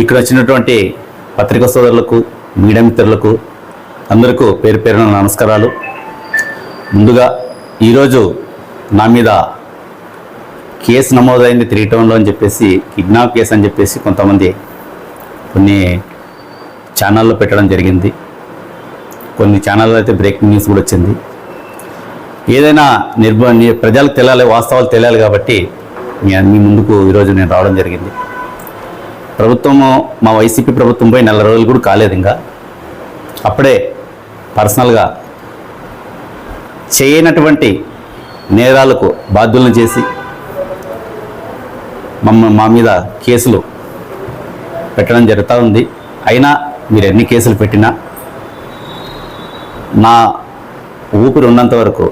ఇక్కడ వచ్చినటువంటి పత్రికా సోదరులకు మీడియా మిత్రులకు అందరికీ పేరు పేరున నమస్కారాలు. ముందుగా ఈరోజు నా మీద కేసు నమోదైంది త్రీ టౌన్లో అని చెప్పేసి కిడ్నాప్ కేసు అని చెప్పేసి కొంతమంది కొన్ని ఛానల్లో పెట్టడం జరిగింది. కొన్ని ఛానల్లో అయితే బ్రేకింగ్ న్యూస్ కూడా వచ్చింది. ఏదైనా నిర్భ ప్రజలకు తెలియాలి వాస్తవాలు తెలియాలి కాబట్టి మీ ముందుకు ఈరోజు నేను రావడం జరిగింది. ప్రభుత్వము మా వైసీపీ ప్రభుత్వంపై నెల రోజులు కూడా కాలేదు ఇంకా. అప్పుడే పర్సనల్గా చేయనటువంటి నేరాలకు బాధ్యులను చేసి మమ్మ మా మీద కేసులు పెట్టడం జరుగుతూ ఉంది. అయినా మీరు ఎన్ని కేసులు పెట్టినా నా ఊపిరి ఉన్నంత వరకు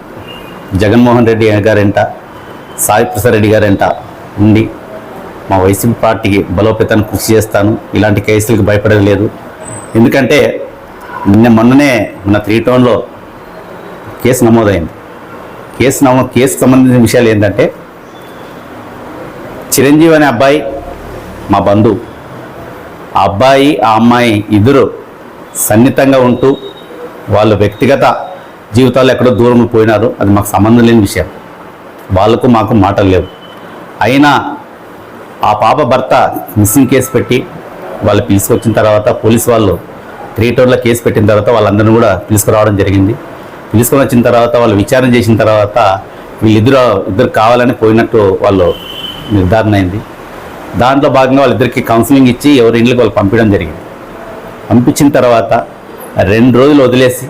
జగన్మోహన్ రెడ్డి గారంట సాయిప్రసాద్ రెడ్డి గారంట ఉండి మా వైసీపీ పార్టీకి బలోపేతాన్ని కృషి చేస్తాను. ఇలాంటి కేసులకు భయపడలేదు ఎందుకంటే నిన్న మొన్ననే మన త్రీ టౌన్లో కేసు నమోదైంది. కేసు నమో కేసుకు సంబంధించిన విషయాలు ఏంటంటే చిరంజీవి అనే అబ్బాయి మా బంధువు. ఆ అబ్బాయి ఆ అమ్మాయి ఇద్దరు సన్నిహితంగా ఉంటూ వాళ్ళ వ్యక్తిగత జీవితాలు ఎక్కడో దూరం పోయినారు. అది మాకు సంబంధం లేని విషయం. వాళ్ళకు మాకు మాటలు లేవు. అయినా ఆ పాప భర్త మిస్సింగ్ కేసు పెట్టి వాళ్ళు తీసుకొచ్చిన తర్వాత పోలీస్ వాళ్ళు త్రీ టౌన్లో కేసు పెట్టిన తర్వాత వాళ్ళందరినీ కూడా తీసుకురావడం జరిగింది. తీసుకొని వచ్చిన తర్వాత వాళ్ళు విచారణ చేసిన తర్వాత వీళ్ళిద్దరు ఇద్దరు కావాలని పోయినట్టు వాళ్ళు నిర్ధారణ అయింది. దాంట్లో భాగంగా వాళ్ళిద్దరికి కౌన్సిలింగ్ ఇచ్చి ఎవరి ఇంట్లోకి వాళ్ళు పంపించడం జరిగింది. పంపించిన తర్వాత రెండు రోజులు వదిలేసి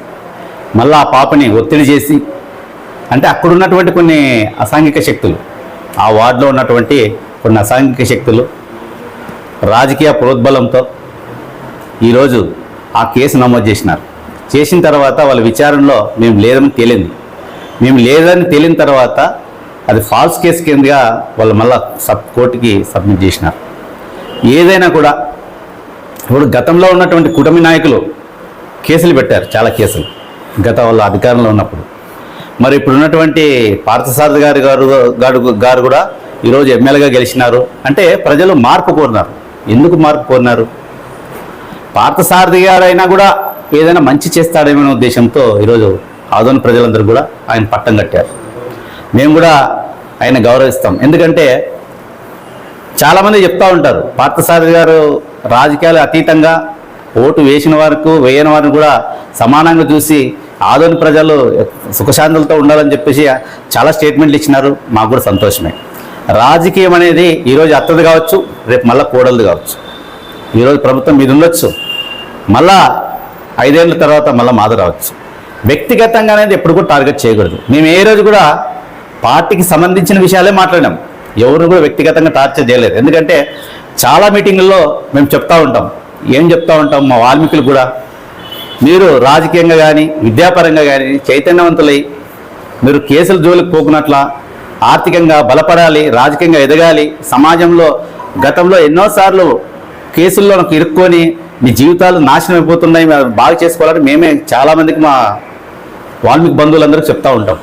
మళ్ళీ ఆ పాపని ఒత్తిడి చేసి అంటే అక్కడ ఉన్నటువంటి కొన్ని అసాంఘిక శక్తులు ఆ వార్డులో ఉన్నటువంటి కొన్ని అసాంఘిక శక్తులు రాజకీయ ప్రోద్బలంతో ఈరోజు ఆ కేసు నమోదు చేసినారు. చేసిన తర్వాత వాళ్ళ విచారణలో మేము లేదని తేలింది. మేము లేదని తేలిన తర్వాత అది ఫాల్స్ కేసు కిందగా వాళ్ళు మళ్ళీ సబ్ కోర్టుకి సబ్మిట్ చేసినారు. ఏదైనా కూడా ఇప్పుడు గతంలో ఉన్నటువంటి కుటుంబ నాయకులు కేసులు పెట్టారు చాలా కేసులు. గత వాళ్ళ అధికారంలో ఉన్నప్పుడు మరి ఇప్పుడు ఉన్నటువంటి పార్థసారథి గారి గారు గారు గారు కూడా ఈరోజు ఎమ్మెల్యేగా గెలిచినారు. అంటే ప్రజలు మార్పు కోరినారు. ఎందుకు మార్పు కోరినారు? పార్థసారథి గారు అయినా కూడా ఏదైనా మంచి చేస్తాడేమో ఉద్దేశంతో ఈరోజు ఆదోని ప్రజలందరూ కూడా ఆయన పట్టం కట్టారు. మేము కూడా ఆయన గౌరవిస్తాం. ఎందుకంటే చాలామంది చెప్తూ ఉంటారు పార్థసారథి గారు రాజకీయాలు అతీతంగా ఓటు వేసిన వరకు వేయని వారిని కూడా సమానంగా చూసి ఆదోని ప్రజలు సుఖశాంతులతో ఉండాలని చెప్పేసి చాలా స్టేట్మెంట్లు ఇచ్చినారు. మాకు కూడా సంతోషమే. రాజకీయం అనేది ఈరోజు అత్తది కావచ్చు రేపు మళ్ళీ కోడలది కావచ్చు. ఈరోజు ప్రభుత్వం మీద ఉండొచ్చు. మళ్ళా ఐదేళ్ళ తర్వాత మళ్ళీ మాది రావచ్చు. వ్యక్తిగతంగా అనేది ఎప్పుడు కూడా టార్గెట్ చేయకూడదు. మేము ఏ రోజు కూడా పార్టీకి సంబంధించిన విషయాలే మాట్లాడాం ఎవరు కూడా వ్యక్తిగతంగా టార్చర్ చేయలేదు. ఎందుకంటే చాలా మీటింగుల్లో మేము చెప్తా ఉంటాం. ఏం చెప్తా ఉంటాం మా వాల్మీకులు కూడా. మీరు రాజకీయంగా కానీ విద్యాపరంగా కానీ చైతన్యవంతులై మీరు కేసుల జోలికి పోకున్నట్ల ఆర్థికంగా బలపడాలి రాజకీయంగా ఎదగాలి సమాజంలో గతంలో ఎన్నోసార్లు కేసుల్లో నాకు ఇరుక్కొని మీ జీవితాలు నాశనం అయిపోతున్నాయి బాగా చేసుకోవాలని మేమే చాలామందికి మా వాల్మీకి బంధువులందరికీ చెప్తా ఉంటాం.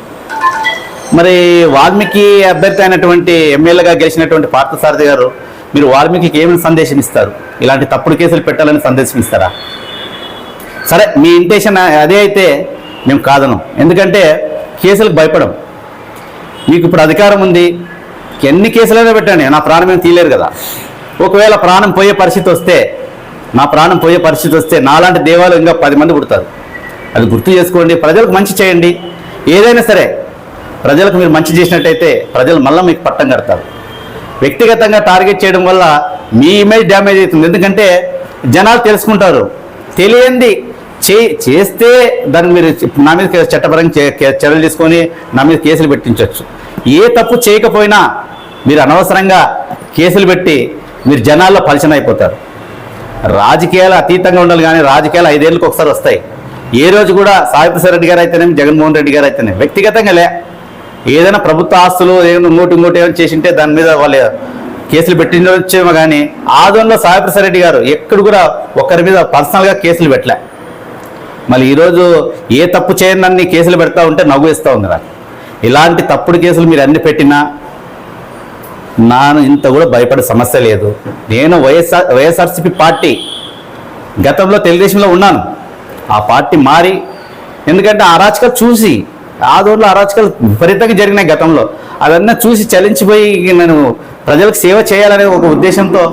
మరి వాల్మీకి అభ్యర్థి అయినటువంటి ఎమ్మెల్యేగా గెలిచినటువంటి పార్థసారథి గారు మీరు వాల్మీకి ఏమైనా సందేశం ఇస్తారు ఇలాంటి తప్పుడు కేసులు పెట్టాలని సందేశం ఇస్తారా సరే మీ ఇంటెన్షన్ అదే అయితే మేము కాదను. ఎందుకంటే కేసులకు భయపడం. మీకు ఇప్పుడు అధికారం ఉంది. ఎన్ని కేసులైనా పెట్టండి. నా ప్రాణం ఏం తీయలేరు కదా. ఒకవేళ ప్రాణం పోయే పరిస్థితి వస్తే నా ప్రాణం పోయే పరిస్థితి వస్తే నాలాంటి దేవాలు ఇంకా పది మంది పుడతారు. అది గుర్తు చేసుకోండి. ప్రజలకు మంచి చేయండి. ఏదైనా సరే ప్రజలకు మీరు మంచి చేసినట్టయితే ప్రజలు మళ్ళీ మీకు పట్టం కడతారు. వ్యక్తిగతంగా టార్గెట్ చేయడం వల్ల మీ ఇమేజ్ డ్యామేజ్ అవుతుంది. ఎందుకంటే జనాలు తెలుసుకుంటారు. తెలియంది చే చేస్తే దాన్ని మీరు నా మీద చట్టపరంగా చర్యలు తీసుకొని నా మీద కేసులు పెట్టించవచ్చు ఏ తప్పు చేయకపోయినా మీరు అనవసరంగా కేసులు పెట్టి మీరు జనాల్లో పలచన అయిపోతారు. రాజకీయాలు అతీతంగా ఉండాలి కానీ రాజకీయాలు ఐదేళ్ళకి ఒకసారి వస్తాయి. ఏ రోజు కూడా సావిత్రసాయి రెడ్డి గారు అయితేనేమి జగన్మోహన్ రెడ్డి గారు అయితేనే వ్యక్తిగతంగా లే. ఏదైనా ప్రభుత్వ ఆస్తులు ఏమైనా ఇంకోటి ఇంకోటి ఏమైనా చేసింటే దాని మీద వాళ్ళు కేసులు పెట్టించవచ్చేమో కానీ ఆదంలో సావిత్రసాయి రెడ్డి గారు ఎక్కడ కూడా ఒకరి మీద పర్సనల్గా కేసులు పెట్టలే. మళ్ళీ ఈరోజు ఏ తప్పు చేయనన్ని కేసులు పెడతా ఉంటే నవ్వు ఇస్తూ ఉంది నాకు. ఇలాంటి తప్పుడు కేసులు మీరు అన్ని పెట్టినా నాను ఇంత కూడా భయపడే సమస్య లేదు. నేను వైఎస్ఆర్ వైఎస్ఆర్సీపీ పార్టీ గతంలో తెలుగుదేశంలో ఉన్నాను. ఆ పార్టీ మారి ఎందుకంటే ఆ అరాచకాలు చూసి ఆ దూరంలో అరాచకాలు విపరీతంగా జరిగినాయి గతంలో. అవన్నీ చూసి చలించిపోయి నేను ప్రజలకు సేవ చేయాలనే ఒక ఉద్దేశంతో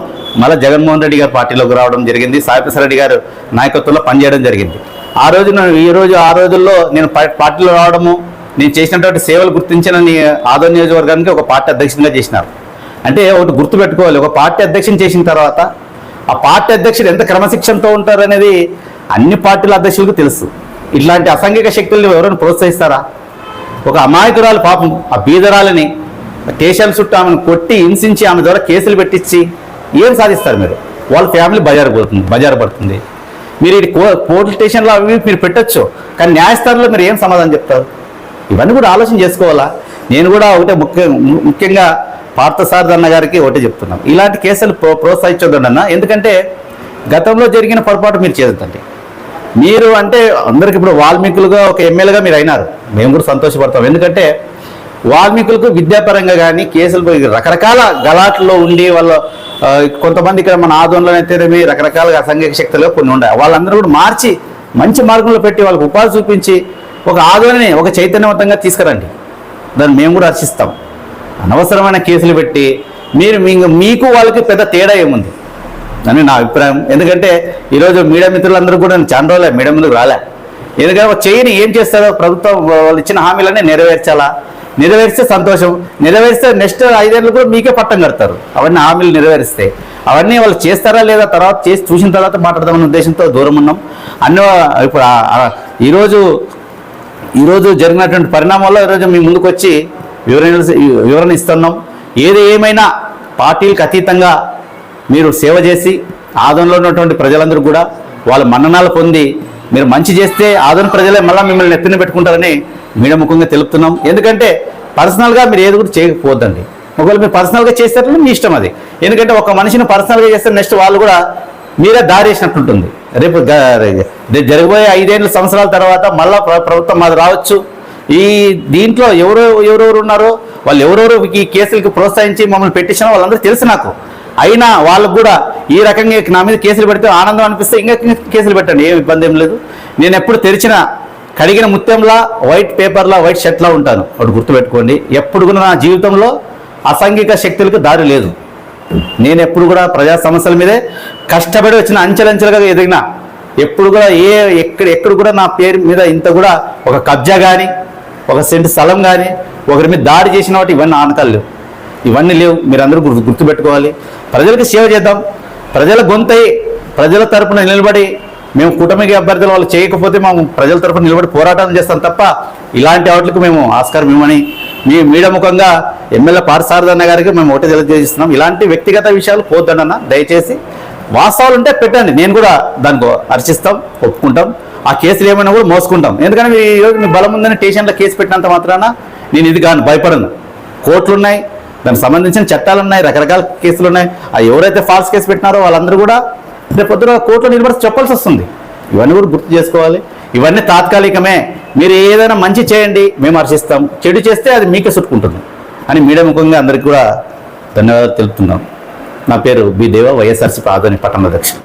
మళ్ళీ జగన్మోహన్ రెడ్డి గారు పార్టీలోకి రావడం జరిగింది. సాయిప్రసాద్ రెడ్డి గారు నాయకత్వంలో పనిచేయడం జరిగింది. ఆ రోజు నేను ఈ రోజు ఆ రోజుల్లో నేను పార్టీలో రావడము నేను చేసినటువంటి సేవలు గుర్తించిన నీ ఆదో నియోజకవర్గానికి ఒక పార్టీ అధ్యక్షునిగా చేసినారు. అంటే ఒకటి గుర్తుపెట్టుకోవాలి ఒక పార్టీ అధ్యక్షుని చేసిన తర్వాత ఆ పార్టీ అధ్యక్షుడు ఎంత క్రమశిక్షణతో ఉంటారు అనేది అన్ని పార్టీల అధ్యక్షులకు తెలుసు. ఇట్లాంటి అసాంఘిక శక్తులను ఎవరైనా ప్రోత్సహిస్తారా? ఒక అమాయకురాలు పాపం ఆ బీదరాలని స్టేషన్ చుట్టూ ఆమెను కొట్టి హింసించి ఆమె ద్వారా కేసులు పెట్టించి ఏం సాధిస్తారు మీరు? వాళ్ళ ఫ్యామిలీ బజారు పోతుంది బజారు పడుతుంది. మీరు ఇది కో పోలీస్ స్టేషన్లో అవి మీరు పెట్టొచ్చు. కానీ న్యాయస్థానంలో మీరు ఏం సమాధానం చెప్తారు? ఇవన్నీ కూడా ఆలోచన చేసుకోవాలా? నేను కూడా ఒకటే ముఖ్య ముఖ్యంగా పార్థసారథి గారికి ఒకటే చెప్తున్నాను ఇలాంటి కేసులు ప్రో ప్రోత్సహించొద్దండి ఎందుకంటే గతంలో జరిగిన పొరపాటు మీరు చేయదండి మీరు అంటే అందరికి ఇప్పుడు వాల్మీకులుగా ఒక ఎమ్మెల్యేగా మీరు అయినారు. మేము కూడా సంతోషపడతాం. ఎందుకంటే వాల్మీకులకు విద్యాపరంగా కానీ కేసులు రకరకాల గలాట్లో ఉండి వాళ్ళ కొంతమంది ఇక్కడ మన ఆదోళనలో అయితేనేమి రకరకాల అసంఘిక శక్తులుగా కొన్ని ఉన్నాయి. వాళ్ళందరూ కూడా మార్చి మంచి మార్గంలో పెట్టి వాళ్ళకి ఉపాధి చూపించి ఒక ఆదోళనని ఒక చైతన్యవంతంగా తీసుకురండి. దాన్ని మేము కూడా హర్షిస్తాం. అనవసరమైన కేసులు పెట్టి మీరు మీకు వాళ్ళకి పెద్ద తేడా ఏముంది? అని నా అభిప్రాయం. ఎందుకంటే ఈరోజు మీడియా మిత్రులందరూ కూడా నేను చాలా రోజులే మీడియా ముందుకు రాలే. ఎందుకంటే ఒక చేయని ఏం చేస్తారో ప్రభుత్వం వాళ్ళు ఇచ్చిన హామీలన్నీ నెరవేర్చాలా? నెరవేరిస్తే సంతోషం నెరవేరిస్తే నెక్స్ట్ ఐదేళ్ళు కూడా మీకే పట్టం కడతారు. అవన్నీ హామీలు నెరవేరిస్తే. అవన్నీ వాళ్ళు చేస్తారా లేదా తర్వాత చేసి చూసిన తర్వాత మాట్లాడదామన్న ఉద్దేశంతో దూరం ఉన్నాం. అన్ని ఇప్పుడు ఈరోజు ఈరోజు జరిగినటువంటి పరిణామాల్లో ఈరోజు మీ ముందుకు వచ్చి వివరణ వివరణ ఇస్తున్నాం. ఏది ఏమైనా పార్టీలకు అతీతంగా మీరు సేవ చేసి ఆదంలో ఉన్నటువంటి ప్రజలందరూ కూడా వాళ్ళ మన్ననాలు పొంది మీరు మంచి చేస్తే ఆదరణ ప్రజలే మళ్ళీ మిమ్మల్ని ఎత్తున పెట్టుకుంటారని మీడియా ముఖంగా తెలుపుతున్నాం. ఎందుకంటే పర్సనల్గా మీరు ఏది కూడా చేయకపోద్దండి ఒకవేళ మీరు పర్సనల్గా చేసేటప్పుడు మీ ఇష్టం అది. ఎందుకంటే ఒక మనిషిని పర్సనల్గా చేస్తే నెక్స్ట్ వాళ్ళు కూడా మీరే దారేసినట్టుంటుంది. రేపు రేపు జరగబోయే ఐదేళ్ళ సంవత్సరాల తర్వాత మళ్ళా ప్రభుత్వం మాది రావచ్చు. ఈ దీంట్లో ఎవరో ఎవరెవరు ఉన్నారో వాళ్ళు ఎవరెవరు ఈ కేసులకు ప్రోత్సహించి మమ్మల్ని పెట్టించిన వాళ్ళందరూ తెలుసు నాకు. అయినా వాళ్ళకు కూడా ఈ రకంగా నా మీద కేసులు పెడితే ఆనందం అనిపిస్తే ఇంకా కేసులు పెట్టండి. ఏం ఇబ్బంది ఏం లేదు. నేను ఎప్పుడు తెరిచిన కడిగిన ముత్యంలా వైట్ పేపర్లా వైట్ షర్ట్లా ఉంటాను. ఒకటి గుర్తుపెట్టుకోండి. ఎప్పుడు కూడా నా జీవితంలో అసాంఘిక శక్తులకు దారి లేదు. నేను ఎప్పుడు కూడా ప్రజా సమస్యల మీదే కష్టపడి వచ్చిన అంచెలంచెలుగా ఎదిగిన ఎప్పుడు కూడా ఏ ఎక్కడ ఎక్కడ కూడా నా పేరు మీద ఇంత కూడా ఒక కబ్జా కానీ ఒక సెంటు స్థలం కానీ ఒకరి మీద దాడి చేసిన వాటి ఇవన్నీ ఆనకాలు లేవు. ఇవన్నీ లేవు. మీరందరూ గుర్తు గుర్తుపెట్టుకోవాలి. ప్రజలకు సేవ చేద్దాం. ప్రజల గొంతై ప్రజల తరపున నిలబడి మేము కూటమికి అభ్యర్థులు వాళ్ళు చేయకపోతే మేము ప్రజల తరపున నిలబడి పోరాటం చేస్తాం తప్ప ఇలాంటి వాటికి మేము ఆస్కారం ఇవ్వమని మీ మీడియా ముఖంగా ఎమ్మెల్యే పారసారదన్న గారికి మేము ఒకటి తెలియజేస్తున్నాం. ఇలాంటి వ్యక్తిగత విషయాలు పోద్దన్న దయచేసి వాస్తవాలు ఉంటే పెట్టండి. నేను కూడా దానికి హర్షిస్తాం ఒప్పుకుంటాం. ఆ కేసులు ఏమైనా కూడా మోసుకుంటాం. ఎందుకంటే మీ ఈరోజు మీ బలం ఉందని స్టేషన్లో కేసు పెట్టినంత మాత్రాన నేను ఇది కాను భయపడను. కోర్టులు ఉన్నాయి దానికి సంబంధించిన చట్టాలు ఉన్నాయి రకరకాల కేసులు ఉన్నాయి. ఆ ఎవరైతే ఫాల్స్ కేసు పెట్టినారో వాళ్ళందరూ కూడా రేపు పొద్దున కోర్టులో నిలబడి చెప్పాల్సి వస్తుంది. ఇవన్నీ కూడా గుర్తు చేసుకోవాలి. ఇవన్నీ తాత్కాలికమే. మీరు ఏదైనా మంచి చేయండి మేము హర్షిస్తాం. చెడు చేస్తే అది మీకే చుట్టుకుంటుంది. అని మీడియా ముఖంగా అందరికీ కూడా ధన్యవాదాలు తెలుపుతున్నాం. నా పేరు బి దేవ వైఎస్ఆర్సీ ఆధునిక పట్టణ అధ్యక్షుడు.